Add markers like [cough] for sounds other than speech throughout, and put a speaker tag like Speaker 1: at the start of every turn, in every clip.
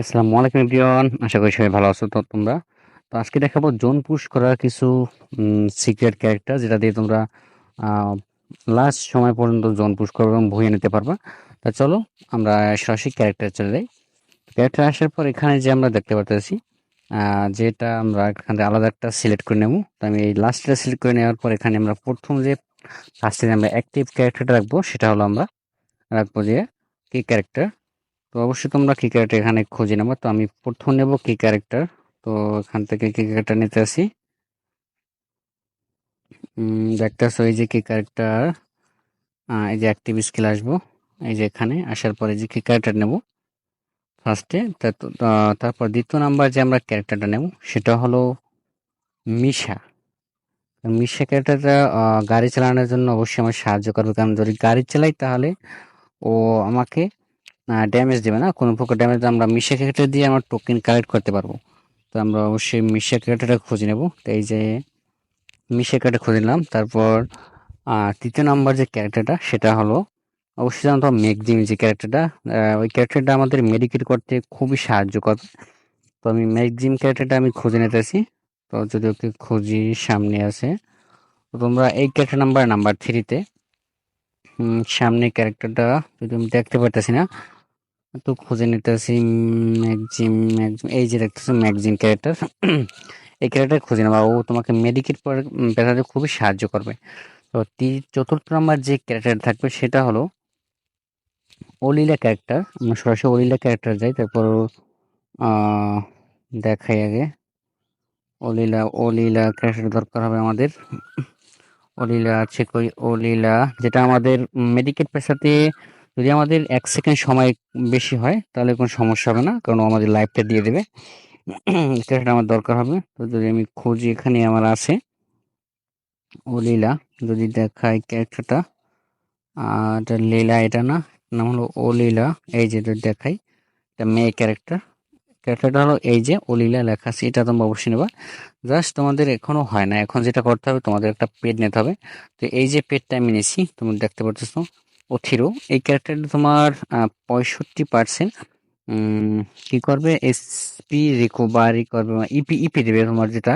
Speaker 1: আসসালামু আলাইকুম এভরিওয়ান। আশা করি সবাই ভালো আছো তো তোমরা। তো আজকে দেখাবো জোন পুশ করার কিছু সিক্রেট ক্যারেক্টার যেটা দিয়ে তোমরা লাস্ট সময় পর্যন্ত জোন পুশ করবে এবং ভুয়ে নিতে পারবা। তা চলো আমরা সরাসরি ক্যারেক্টার চলে যাই। ক্যারেক্টার আসার পর এখানে যে আমরা দেখতে পারতেছি যেটা আমরা এখান থেকে আলাদা একটা সিলেক্ট করে নেব। তো আমি এই লাস্টটা সিলেক্ট করে নেওয়ার পর এখানে আমরা প্রথম যে ফার্স্টে আমরা অ্যাক্টিভ ক্যারেক্টারটা রাখব, সেটা হলো আমরা রাখব যে কি ক্যারেক্টার তো অবশ্যই তোমরা কি ক্যারেক্টার এখানে খুঁজে নেব। তো আমি প্রথম নেব কি ক্যারেক্টার তো এখান থেকে কি ক্যারেক্টার নিতে আসি। দেখতেছো এই যে কি ক্যারেক্টার এই যে অ্যাক্টিভ স্কিল আসব। এই যে এখানে আসার পরে যে কি ক্যারেক্টার নেব ফার্স্টে তারপর দ্বিতীয় নাম্বার যে আমরা ক্যারেক্টারটা নেব, সেটা হলো মিশা। মিশা ক্যারেক্টারটা গাড়ি চালানোর জন্য অবশ্যই আমার সাহায্য করবে। কারণ যদি গাড়ি চালাই তাহলে ও আমাকে ড্যামেজ দেবে না। কোনো প্রকার ড্যামেজ আমরা মিশা ক্যারেক্টার দিয়ে আমরা টোকেন কালেক্ট করতে পারব। তো আমরা অবশ্যই মিশা ক্যারেক্টারটা খুঁজে নেব। তো এই যে মিশা ক্যারেক্টার খুঁজে নিলাম। তারপর তৃতীয় নাম্বার যে ক্যারেক্টারটা সেটা হলো, অবশ্যই জানতো ম্যাগজিম যে ক্যারেক্টারটা ওই ক্যারেক্টারটা আমাদের মেডিকেট করতে খুবই সাহায্য করে তো আমি ম্যাগজিম ক্যারেক্টারটা আমি খুঁজে নিতেছি। তো যদি ওকে খুঁজি, সামনে আছে। তো তোমরা এই ক্যারেক্টার নাম্বার নাম্বার থ্রিতে সামনে ক্যারেক্টারটা যদি আমি দেখতে পারতেছি না তো খুঁজে নিতেছি ম্যাগজিম ম্যাগজিম, এই যে দেখতেছো ম্যাগজিন ক্যারেক্টার, এই ক্যারেক্টার খুঁজে নেবা। ও তোমাকে মেডিকেট পেশাতে খুবই সাহায্য করবে। তো চতুর্থ নম্বর যে ক্যারেক্টার থাকবে সেটা হলো অলিলা ক্যারেক্টার। আমরা সরাসরি অলিলা ক্যারেক্টার যাই, তারপর দেখাই আগে। অলিলা অলিলা ক্যারেক্টার দরকার হবে আমাদের। অলিলা আছে কই? অলিলা, যেটা আমাদের মেডিকেট পেশাতে যদি আমাদের এক সেকেন্ড সময় বেশি হয়, তাহলে কোনো সমস্যা হবে না, কারণ আমাদের লাইফটা দিয়ে দেবে। [clears throat] সেটা আমার দরকার হবে। তো যদি আমি খুঁজি এখানে আমার আছে অলিলা যদি দেখাই ক্যারেক্টারটা আর লীলা, এটা না, নাম হলো অলিলা এই যে যদি দেখাই, এটা মেয়ে ক্যারেক্টার। ক্যারেক্টারটা হলো এই যে অলিলা লেখা আছে, এটা তোমরা অবশ্যই নেবা। জাস্ট তোমাদের এখনও হয় না, এখন যেটা করতে হবে তোমাদের একটা পেড নিতে হবে। তো এই যে পেডটা আমি নিয়েছি তুমি দেখতে পাচ্ছ ওথিরো এই ক্যারেক্টারটা তোমার পঁয়ষট্টি পার্সেন্ট কি করবে? এসপি রিকোভারি করবে ইপি ইপি দেবে তোমার যেটা।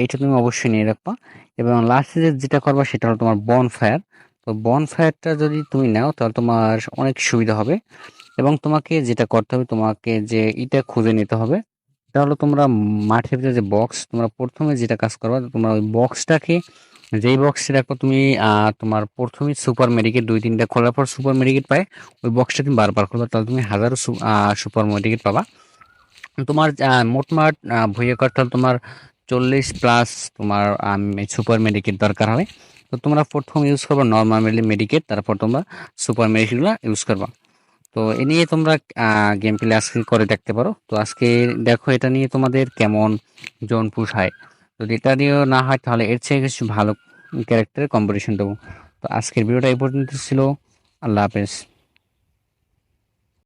Speaker 1: এইটা তুমি অবশ্যই নিয়ে রাখবা। এবং লাস্টে যেটা করবা সেটা হলো তোমার বন ফায়ার তো বন ফায়ারটা যদি তুমি নাও, তাহলে তোমার অনেক সুবিধা হবে। এবং তোমাকে যেটা করতে হবে, তোমাকে যে ইটা খুঁজে নিতে হবে, এটা হলো তোমরা মাঠের ভিতরে যে বক্স তোমরা প্রথমে যেটা কাজ করবা, তোমরা ওই বক্সটাকে যেই বক্সে দেখো তুমি তোমার প্রথমে সুপার মেডিকেট দুই তিনটা খোলার পর সুপার মেডিকেট পায়, ওই বক্সটা তুমি বারবার খুলবা, তাহলে তুমি হাজারো সুপার মেডিকেট পাবা। তোমার মোটমাট ভুইয়ে করতে তোমার চল্লিশ প্লাস তোমার সুপার মেডিকেট দরকার হবে। তো তোমরা প্রথম ইউজ করবা নর্মাল মেডিকেট তারপর তোমরা সুপার মেডিকেটগুলো ইউজ করবা। তো এ নিয়ে তোমরা গেম প্লে আজকে করে দেখতে পারো। তো আজকে দেখো এটা নিয়ে তোমাদের কেমন জোন পুশ হয়। যদি এটা দিয়েও না হয়, তাহলে এর চেয়ে কিছু ভালো ক্যারেক্টারের কম্পিটিশন দেবো। তো আজকের ভিডিওটা এই পর্যন্ত ছিল। আল্লাহ হাফেজ।